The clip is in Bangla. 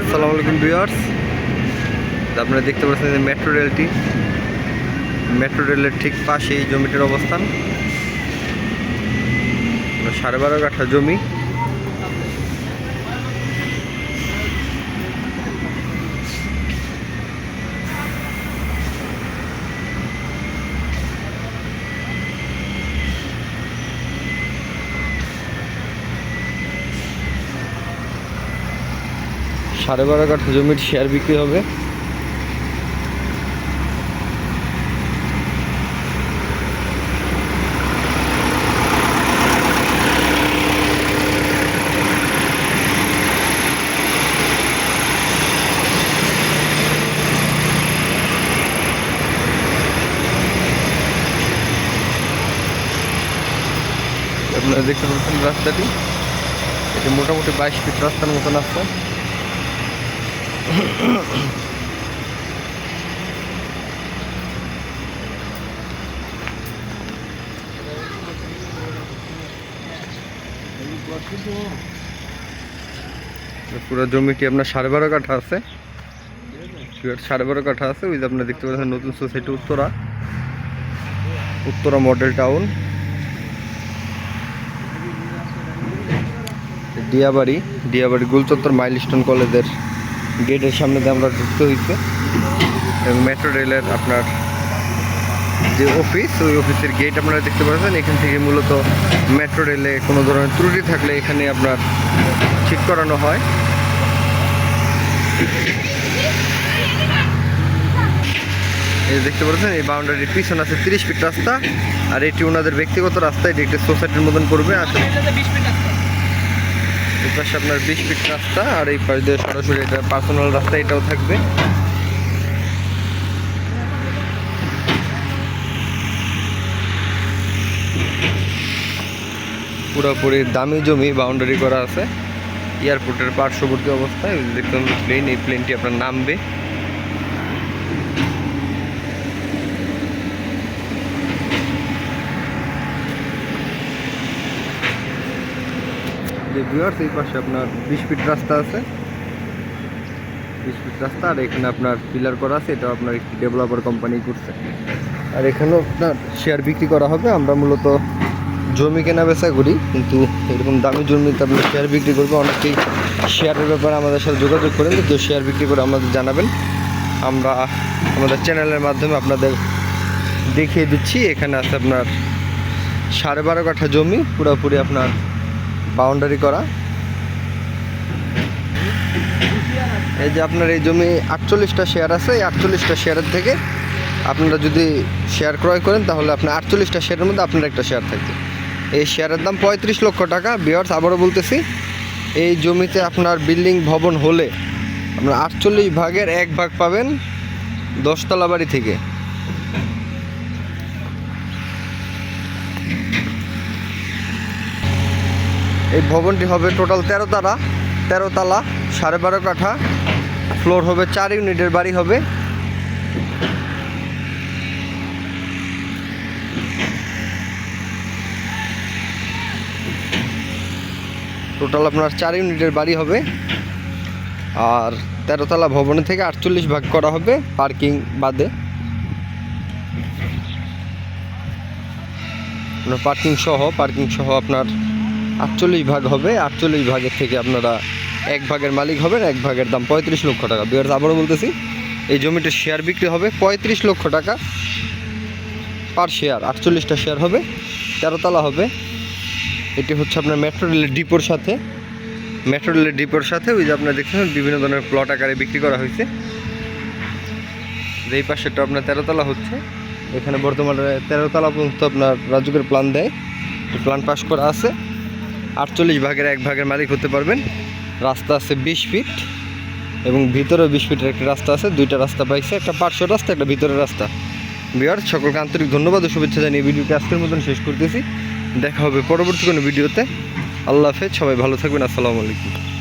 আসসালামু আলাইকুম ভিউয়ার্স। আপনারা দেখতে পাচ্ছেন যে মেট্রো রেলটি। মেট্রো রেলের ঠিক পাশে এই জমিটির অবস্থান। সাড়ে বারো কাঠা জমি। সাড়ে বারো কাঠা জমির শেয়ার বিক্রি হবে। আপনারা দেখতে পাচ্ছেন রাস্তাটি। এটি মোটামুটি বাইশ ফিট রাস্তার মতন রাস্তা। পুরো জমিটি আপনার সাড়ে বারো কাঠা আছে। সাড়ে বারো কাঠা আছে। ওই যে আপনার দেখতে পাচ্ছেন নতুন society Uttara. Uttara model town. Diabari Diabari গুলচত্বর milestone কলেজের গেটের সামনে দিয়ে আমরা ঢুকতে হয়েছে। এবং মেট্রো রেলের আপনার যে অফিস ওই অফিসের গেট আপনারা দেখতে পাচ্ছেন। এখান থেকে মূলত মেট্রো রেলে কোনো ধরনের ত্রুটি থাকলে এখানে আপনার ঠিক করানো হয়। এই দেখতে পাচ্ছেন, এই বাউন্ডারির পিছনে আছে তিরিশ ফিট রাস্তা। আর এটি ওনাদের ব্যক্তিগত রাস্তা, এটি একটি সোসাইটির মতন করবে। আসলে এই পাশে আপনার বিশ ফিট রাস্তা আর এই পাশ দিয়ে সরাসরি এটা পার্সোনাল রাস্তা, এটাও থাকবে। পুরোপুরি দামি জমি বাউন্ডারি করা আছে। এয়ারপোর্টের পার্শ্ববর্তী অবস্থায় দেখুন প্লেন এই প্লেনটি আপনার নামবে। যে ভিউয়ার্স এই পাশে আপনার বিশ ফিট রাস্তা আছে। বিশ ফিট রাস্তা, আর এখানে আপনার পিলার করা আছে এটা আপনার একটি ডেভেলপার কোম্পানি করছে। আর এখানেও আপনার শেয়ার বিক্রি করা হবে। আমরা মূলত জমি কেনা বেচা করি, কিন্তু এরকম দামি জমিতে আপনি শেয়ার বিক্রি করব। অনেকেই শেয়ারের ব্যাপারে আমাদের সাথে যোগাযোগ করেন কেউ শেয়ার বিক্রি করে আমাদের জানাবেন। আমরা আমাদের চ্যানেলের মাধ্যমে আপনাদের দেখিয়ে দিচ্ছি। এখানে আছে আপনার সাড়ে বারো কাঠা জমি, পুরোপুরি আপনার বাউন্ডারি করা। এই যে আপনার এই জমি আটচল্লিশটা শেয়ার আছে, এই আটচল্লিশটা শেয়ারের থেকে আপনারা যদি শেয়ার ক্রয় করেন, তাহলে আপনার আটচল্লিশটা শেয়ারের মধ্যে আপনার একটা শেয়ার থাকবে। এই শেয়ারের দাম পঁয়ত্রিশ লক্ষ টাকা। বিয়ার্স আবারও বলতেছি, এই জমিতে আপনার বিল্ডিং ভবন হলে আপনার আটচল্লিশ ভাগের এক ভাগ পাবেন দশতলা বাড়ি থেকে। এই ভবনটি হবে টোটাল তেরো তালা তেরো তালা, সাড়ে বারো কাঠা। ফ্লোর হবে চার ইউনিটের, বাড়ি হবে। টোটাল আপনার চার ইউনিটের বাড়ি হবে। আর তেরোতলা ভবনের থেকে আটচল্লিশ ভাগ করা হবে পার্কিং বাদে। পার্কিং সহ পার্কিং সহ আপনার আটচল্লিশ ভাগ হবে, আটচল্লিশ ভাগের থেকে আপনারা এক ভাগের মালিক হবেন, এক ভাগের দাম পঁয়ত্রিশ লক্ষ টাকা। বিয়ার আবারও বলতেছি, এই জমিটার শেয়ার বিক্রি হবে পঁয়ত্রিশ লক্ষ টাকা পার শেয়ার আটচল্লিশটা শেয়ার হবে, তেরোতলা হবে। এটি হচ্ছে আপনার মেট্রো রেলের ডিপোর সাথে। মেট্রো রেলের ডিপোর সাথে ওই যে আপনার দেখছেন বিভিন্ন ধরনের প্লট আকারে বিক্রি করা হয়েছে। যে এই পাশেরটা আপনার তেরোতলা হচ্ছে। এখানে বর্তমানে তেরোতলা পর্যন্ত আপনার রাজুকের প্ল্যান দেয়। প্ল্যান পাস করা আছে। আটচল্লিশ ভাগের এক ভাগের মালিক হতে পারবেন। রাস্তা আছে বিশ ফিট এবং ভিতরে বিশ ফিটের একটা রাস্তা আছে, দুইটা রাস্তা পাইছে, একটা পার্শ্ব রাস্তা, একটা ভিতরের রাস্তা। বিহার সকলকে আন্তরিক ধন্যবাদ ও শুভেচ্ছা জানিয়ে ভিডিওটি আজকের মতন শেষ করতেছি। দেখা হবে পরবর্তী কোনো ভিডিওতে। আল্লাহ হাফেজ, সবাই ভালো থাকবেন, আসসালামু আলাইকুম।